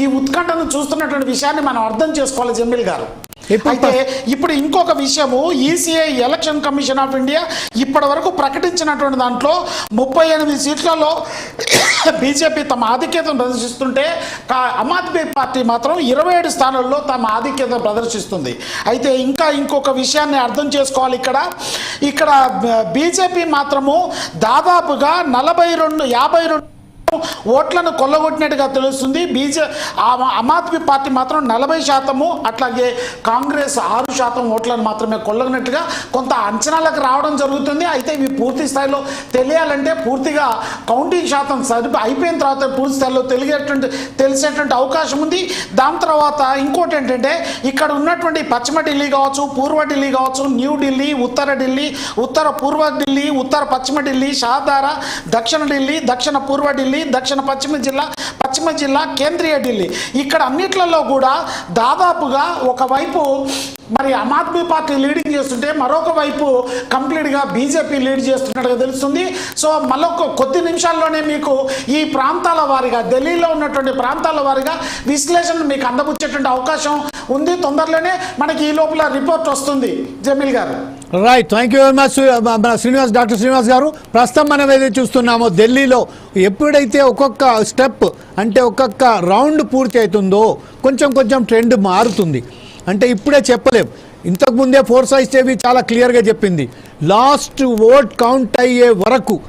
ఈ ఉత్కంఠను చూస్తున్నటువంటి విషయాన్ని మనం అర్థం చేసుకోవాలి జమీల్ గారు. అయితే ఇప్పుడు ఇంకొక విషయము ECI election commission of India ఇప్పటి వరకు ప్రకటించినటువంటి దాంట్లో ముప్పై ఎనిమిది సీట్లలో బీజేపీ తమ ఆధిక్యతను ప్రదర్శిస్తుంటే ఆమ్ ఆద్మీ పార్టీ మాత్రం ఇరవై ఏడు స్థానాల్లో తమ ఆధిక్యత ప్రదర్శిస్తుంది. అయితే ఇంకా ఇంకొక విషయాన్ని అర్థం చేసుకోవాలి ఇక్కడ. ఇక్కడ బీజేపీ మాత్రము దాదాపుగా నలభై రెండు యాభై రెండు ఓట్లను కొల్లగొట్టినట్టుగా తెలుస్తుంది. బీజే ఆమ్ ఆద్మీ పార్టీ మాత్రం నలభై శాతము అట్లాగే కాంగ్రెస్ ఆరు శాతం ఓట్లను మాత్రమే కొల్లగినట్టుగా కొంత అంచనాలకు రావడం జరుగుతుంది. అయితే ఇవి పూర్తి స్థాయిలో తెలియాలంటే పూర్తిగా కౌంటింగ్ శాతం సరిపో అయిపోయిన తర్వాత పూర్తి స్థాయిలో తెలియటువంటి తెలిసేటువంటి అవకాశం ఉంది. దాని తర్వాత ఇంకోటి ఏంటంటే ఇక్కడ ఉన్నటువంటి పశ్చిమ ఢిల్లీ కావచ్చు పూర్వ ఢిల్లీ కావచ్చు న్యూ ఢిల్లీ ఉత్తర ఢిల్లీ ఉత్తర పూర్వ ఢిల్లీ ఉత్తర పశ్చిమ ఢిల్లీ షాదారా దక్షిణ ఢిల్లీ దక్షిణ పూర్వ ఢిల్లీ ఢిల్లీ దక్షిణ పశ్చిమ జిల్లా పశ్చిమ జిల్లా కేంద్రీయ ఢిల్లీ. ఇక్కడ అన్నిట్లలో కూడా దాదాపుగా ఒకవైపు మరి ఆమ్ ఆద్మీ పార్టీ లీడింగ్ చేస్తుంటే మరొక వైపు కంప్లీట్గా బీజేపీ లీడ్ చేస్తున్నట్టుగా తెలుస్తుంది. సో మరొక కొద్ది నిమిషాల్లోనే మీకు ఈ ప్రాంతాల వారిగా ఢిల్లీలో ఉన్నటువంటి ప్రాంతాల వారిగా విశ్లేషణ మీకు అందబుచ్చేటువంటి అవకాశం ఉంది తొందరలోనే మనకి ఈ లోపల రిపోర్ట్ వస్తుంది. జమీల్ గారు. Right thank you very much మన శ్రీనివాస్ డాక్టర్ శ్రీనివాస్ గారు. ప్రస్తుతం మనం ఏదైతే చూస్తున్నామో ఢిల్లీలో ఎప్పుడైతే ఒక్కొక్క స్టెప్ అంటే ఒక్కొక్క రౌండ్ పూర్తి అవుతుందో కొంచెం కొంచెం ట్రెండ్ మారుతుంది. అంటే ఇప్పుడే చెప్పలేం. ఇంతకుముందే ఫోర్ సైజ్ టీవీ చాలా క్లియర్గా చెప్పింది. లాస్ట్ ఓట్ కౌంట్ అయ్యే వరకు